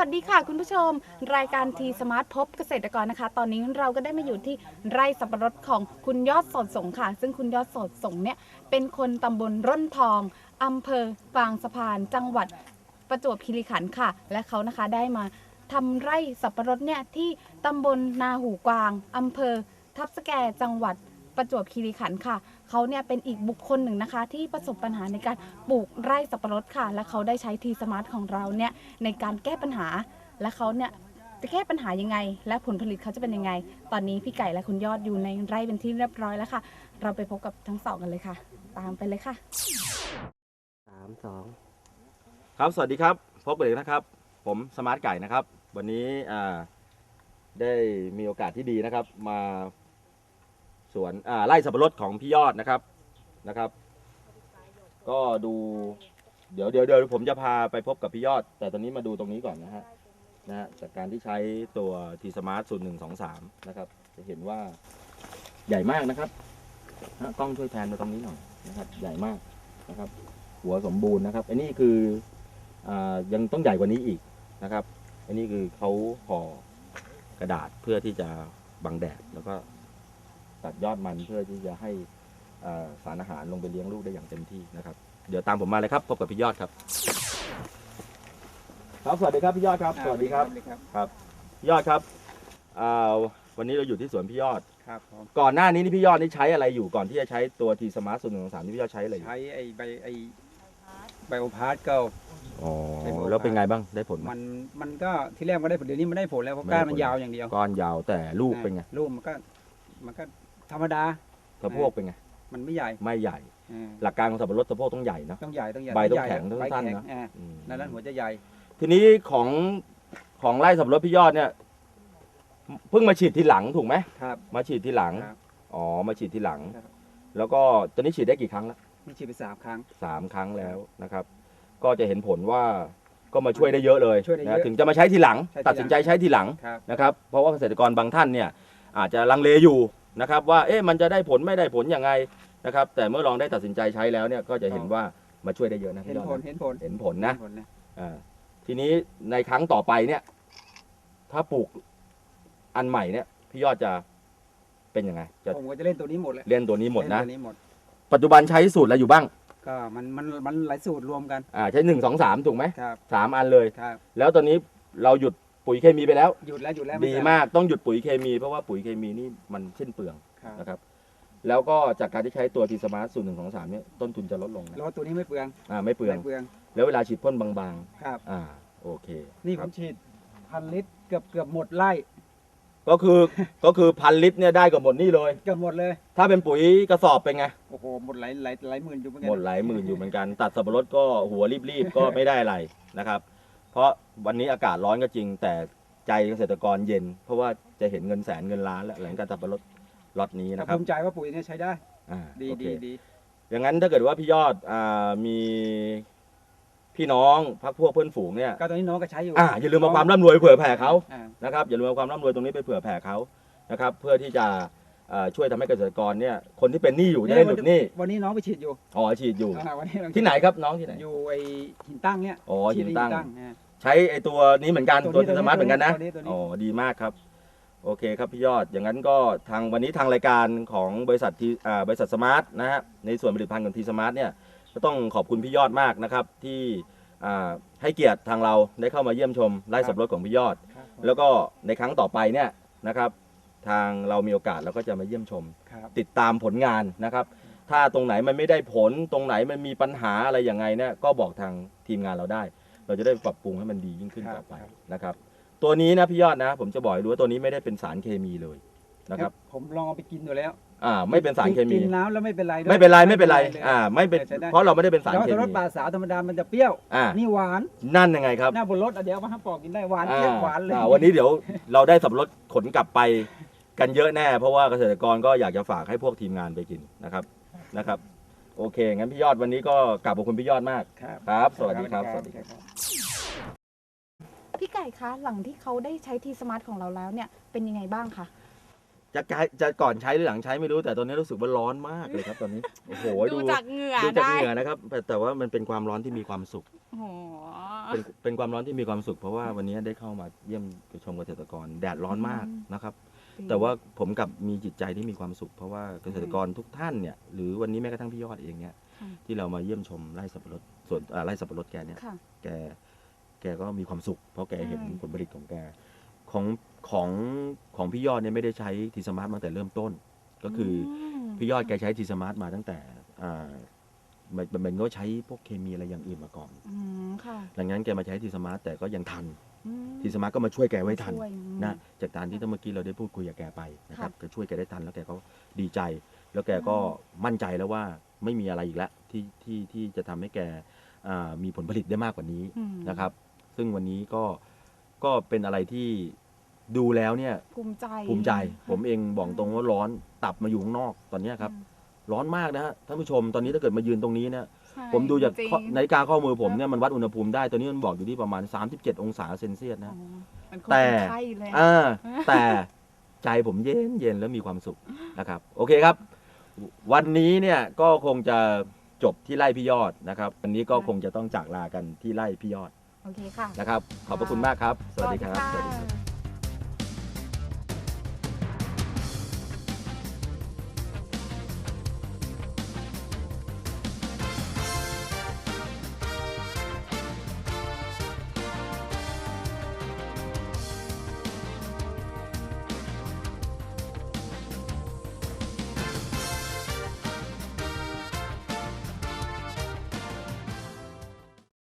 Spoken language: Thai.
วัสดีค่ะ คุณผู้ชม รายการทีสมาร์ทพบเกษตรกรนะคะ ตอนนี้เราก็ได้มาอยู่ที่ไร่สับปะรดของคุณยอดสดสงค่ะ ซึ่งคุณยอดสดสงเนี่ยเป็นคนตำบลร่อนทองอำเภอบางสะพาน จังหวัดประจวบคีรีขันธ์ค่ะ และเขานะคะได้มาทำไร่สับปะรดเนี่ยที่ตำบลนาหูกวางอำเภอทับสแกจังหวัดประจวบคีรีขันธ์ค่ะ เขาเนี่ยเป็นอีกบุคคลหนึ่งนะคะ ที่ประสบปัญหาในการปลูกไร่สับปะรดค่ะ และเขาได้ใช้ทีสมาร์ทของเราเนี่ยในการแก้ปัญหา และเขาเนี่ยจะแก้ปัญหายังไง และผลผลิตเขาจะเป็นยังไง ตอนนี้พี่ไก่และคุณยอดอยู่ในไร่เป็นที่เรียบร้อยแล้วค่ะ เราไปพบกับทั้งสองกันเลยค่ะ ตามไปเลยค่ะสามสองครับ สวัสดีครับ พบกันอีกนะครับ ผมสมาร์ทไก่นะครับ วันนี้อ่าได้มีโอกาสที่ดีนะครับ มา สวนไร่สับปะรดของพี่ยอดนะครับนะครับ ก็ดูเดี๋ยวเดี๋ยวเดี๋ยวผมจะพาไปพบกับพี่ยอด แต่ตอนนี้มาดูตรงนี้ก่อนนะฮะนะฮะจากการที่ใช้ตัวทีสมาร์ทศูนย์หนึ่งสองสามนะครับ จะเห็นว่าใหญ่มากนะครับฮะกล้องช่วยแพนมาตรงนี้หน่อยนะครับ ใหญ่มากนะครับ หัวสมบูรณ์นะครับอันนี้คืออายังต้องใหญ่กว่านี้อีกนะครับ อันนี้คือเขาห่อกระดาษเพื่อที่จะบังแดดแล้วก็ ตัดยอดมันเพื่อที่จะให้อ่าสารอาหารลงไปเลี้ยงลูกได้อย่างเต็มที่นะครับ เดี๋ยวตามผมมาเลยครับพบกับพี่ยอดครับ ครับสวัสดีครับพี่ยอดครับสวัสดีครับครับพี่ยอดครับอ่าวันนี้เราอยู่ที่สวนพี่ยอดครับผมก่อนหน้านี้นี่พี่ยอดนี่ใช้อะไรอยู่ก่อนที่จะใช้ตัวทีสมาร์ทศูนย์หนึ่งสามที่พี่ยอดใช้อะไรอยู่ใช้ไอ้ใบไอ้ไบโอพาร์ตก็อ๋อใช้โบแล้วเป็นไงบ้างได้ผลไหมมันมันก็ที่แรกมันได้ผลเดี๋ยวนี้มันได้ผลแล้วเพราะไม่ได้ก้านมันผลยาวอย่างเดียวก้อนยาวแต่ลูกเป็นไงลูกมันก็มันก็ ธรรมดา สะโพกเป็นไง มันไม่ใหญ่ไม่ใหญ่ เออหลักการของสับปะรดสะโพกต้องใหญ่เนอะต้องใหญ่ต้องใหญ่ใบต้องใหญ่แข็งต้องใบสั้นแข็งนะอ่าอืมนั่นนั้นหัวจะใหญ่ ทีนี้ของของไร่สับปะรดพี่ยอดเนี่ย เพิ่งมาฉีดทีหลังถูกไหมครับ มาฉีดทีหลัง ครับอ๋อ มาฉีดทีหลัง ครับ แล้วก็ตอนนี้ฉีดได้กี่ครั้งแล้วนี่ฉีดไปสามครั้ง สามครั้งแล้วนะครับ ก็จะเห็นผลว่าก็มาช่วยได้เยอะเลยช่วยได้เยอะนะถึงจะมาใช้ทีหลัง ใช้ทีหลัง ตัดสินใจใช้ทีหลังครับ นะครับ เพราะว่าเกษตรกรบางท่านเนี่ย อาจจะลังเลอยู่ นะครับว่าเอ๊ะมันจะได้ผลไม่ได้ผลยังไงนะครับแต่เมื่อลองได้ตัดสินใจใช้แล้วเนี่ยก็จะเห็นว่ามาช่วยได้เยอะนะเห็นพี่ยอดผลนะเห็นผลเห็นผลนะเห็ผลนะอ่าทีนี้ในครั้งต่อไปเนี่ย ถ้าปลูกอันใหม่เนี่ย พี่ยอดจะเป็นยังไง จะผมก็จะเล่นตัวนี้หมดเลยเล่นตัวนี้หมดนะ เล่ตัวนี้หมดปัจจุบันใช้สูตรอะไรอยู่บ้างก็มันมันมันหลายสูตรรวมกันอ่าใช้หนึ่งสองสามถูกไหมครับสามอันเลย ครับแล้วตอนนี้เราหยุด ปุ๋ยเคมีไปแล้ว หยุดแล้วหยุดแล้วดีมากต้องหยุดปุ๋ยเคมี เพราะว่าปุ๋ยเคมีนี่มันสิ้นเปลืองครับนะครับ แล้วก็จากการที่ใช้ตัวทีสมาร์ทสูตรหนึ่งของสามเนี่ยต้นทุนจะลดลงนะแล้วตัวนี้ไม่เปลืองอ่าไม่เปลือง ไม่เปลืองแล้วเวลาฉีดพ่นบางครับ ๆ อ่าโอเคนี่คผรับมฉีดพันลิตรเกือบเกือบหมดไร่ก็คือก็คือพันลิตรเนี่ยได้กับหมดนี่เลย เกือบหมดเลยถ้าเป็นปุ๋ยกระสอบเป็นไง โอ้โหหมดหลายหลายหลายหมื่นอยู่เหมือนกัหมดหลายหมื่นอยู่เหมือนกัน ตัดสับปะรดก็หัวรีบๆ ก็ไม่ได้อะไรนะครับ เพราะวันนี้อากาศร้อนก็จริง แต่ใจเกษตรกรเย็น เพราะว่าจะเห็นเงินแสนเงินล้านแล้วหลังการสับปะรดล็อตนี้แต่นะครับภูมิใจว่าปุ๋ยเนี่ยใช้ได้ อ่าดีโอเค ดีดี อย่างนั้นถ้าเกิดว่าพี่ยอดอ่ามีพี่น้องพักพวกเพื่อนฝูงเนี่ยก็ตอนนี้น้องก็ใช้อยู่อ่าอย่าลืมเอาความร่ำรวยเผื่อแผ่เขาอ่านะครับอย่าลืมเอาความร่ำรวยตรงนี้ไปเผื่อแผ่เขานะครับ เพื่อที่จะ อ่าช่วยทำให้เกษตรกรเนี่ยคนที่เป็นหนี้อยู่จะได้หลุดหนี้วันนี้น้องไปฉีดอยู่อ๋อฉีดอยู่อ่าวันนี้น้องที่ไหนครับน้องที่ไหนอยู่ไอหินตั้งเนี่ยอ๋อหินฉีดตั้ง อ่า ใช้ไอตัวนี้เหมือนกันตัตัววนี้สมาร์ทเหมือนกันนะ ตัวนี้ตัวนี้ อ๋อ ดีมากครับ โอเคครับพี่ยอด อย่างนั้นก็ทางวันนี้ทางรายการของบริษัททีอ่าบริษัทสมาร์ทนะฮะ ในส่วนผลิตภัณฑ์ของทีสมาร์ทเนี่ย ก็ต้องขอบคุณพี่ยอดมากนะครับ ที่อ่าให้เกียรติทางเราได้เข้ามาเยี่ยมชมไร่สับปะรดของพี่ยอด ครับผม แล้วก็ในครั้งต่อไปเนี่ยนะครับ ทางเรามีโอกาสเราก็จะมาเยี่ยมชม ครับ ติดตามผลงานนะครับ ถ้าตรงไหนมันไม่ได้ผลตรงไหนมันมีปัญหาอะไรยังไงเนี่ยก็บอกทางทีมงานเราได้ เราจะได้ปรับปรุงให้มันดียิ่งขึ้นครับต่อไปครับ นะครับ ตัวนี้นะพี่ยอดนะ ผมจะบอกให้รู้ว่าตัวนี้ไม่ได้เป็นสารเคมีเลยนะครับผมลองเอาไปกินดูแล้วอ่าไม่เป็นสารเคมี กินน้ำแล้วไม่เป็นไรด้วยไม่เป็นไรไม่เป็นไรลย อ่าไม่เป็นใช้ได้ เพราะเราไม่ได้เป็นสารแล้วเคถ้ารมีสปลาสาวธรรมดามันจะเปรี้ยว อ่านี่หวาน นั่นยังไงครับ หน้าบนรถอะเดี๋ยวเอามาให้ปอกกินได้หวานอ่าเปรี้ยวหวานเลย อ่าวันนี้เดี๋ยวเราได้สับปะรถขนกลับไป กันเยอะแน่ เพราะว่าเกษตรกรก็อยากจะฝากให้พวกทีมงานไปกินนะครับนะครับ โอเค งั้นพี่ยอดวันนี้ก็กลับขอบคุณพี่ยอดมากครับครับ สวัสดีครับสวัสดีครับ พี่ไก่คะหลังที่เขาได้ใช้ทีสมาร์ทของเราแล้วเนี่ยเป็นยังไงบ้างคะ จะใช้จะก่อนใช้หรือหลังใช้ไม่รู้แต่ตอนนี้รู้สึกว่าร้อนมากเลยครับตอนนี้โอ้โหดูจากเหงื่อดูจากได้เหงื่อนะครับแต่แต่ว่ามันเป็นความร้อนที่มีความสุข โอ้โหเป็นเป็นความร้อนที่มีความสุข เพราะว่าวันนี้ได้เข้ามาเยี่ยมชมเกษตรกรแดดร้อนมากนะครับ แต่ว่าผมกลับมีจิตใจที่มีความสุข เพราะว่าเกษตรกรทุกท่านเนี่ยหรือวันนี้แม้กระทั่งพี่ยอดเองเนี่ยค่ะที่เรามาเยี่ยมชมไร่สับปะรดสวนอ่าไร่สับปะรดแกเนี่ยค่ะแกแกก็มีความสุข เพราะแกเห็นใช่ผลผลิตของแกของของของพี่ยอดเนี่ยไม่ได้ใช้ทีสมาร์ทมาตั้งแต่เริ่มต้น ก็คืออมพี่ยอดแกใช้ทีสมาร์ทมาตั้งแต่อ่า มันมันมันก็ใช้พวกเคมีอะไรอย่างอื่นมาก่อนอืมค่ะดังนั้นแกมาใช้ทีสมาร์ทแต่ก็ยังทัน อืมทีสมาร์ทก็มาช่วยแกไว้ทันช่วยอืม นะจากการที่เมื่อกี้เราได้พูดคุยกับแกไปนะครับค่ะก็ช่วยแกได้ทันแล้วแกก็ดีใจ แล้วแกก็มั่นใจแล้วว่าไม่มีอะไรอีกแล้วที่ที่ที่จะทำให้แกอ่ามีผลผลิตได้มากกว่านี้ อืมนะครับ ซึ่งวันนี้ก็ ก็เป็นอะไรที่ดูแล้วเนี่ยภูมิใจภูมิใจ ผมเองบอกตรงว่าร้อน ตับมาอยู่ข้างนอกตอนเนี้ยครับ ร้อนมากนะฮะท่านผู้ชมตอนนี้ถ้าเกิดมายืนตรงนี้เนี่ยใช่ผมดูจากจริงข้อนาฬิกาข้อมือผมเนี่ยมันวัดอุณหภูมิได้ตอนนี้มันบอกอยู่ที่ประมาณ 37 องศาเซนเซียสอ๋อนะมันคงแต่เป็นไข้เลย อ่าแต่ใจผมเย็นเย็นแล้วมีความสุขนะครับ โอเคครับ วันนี้เนี่ยก็คงจะจบที่ไล่พี่ยอดนะครับ วันนี้ก็คงจะต้องจากลากันที่ไล่พี่ยอดโอเคค่ะ นะครับ ขอบพระคุณมากครับ สวัสดีครับ สวัสดีค่ะ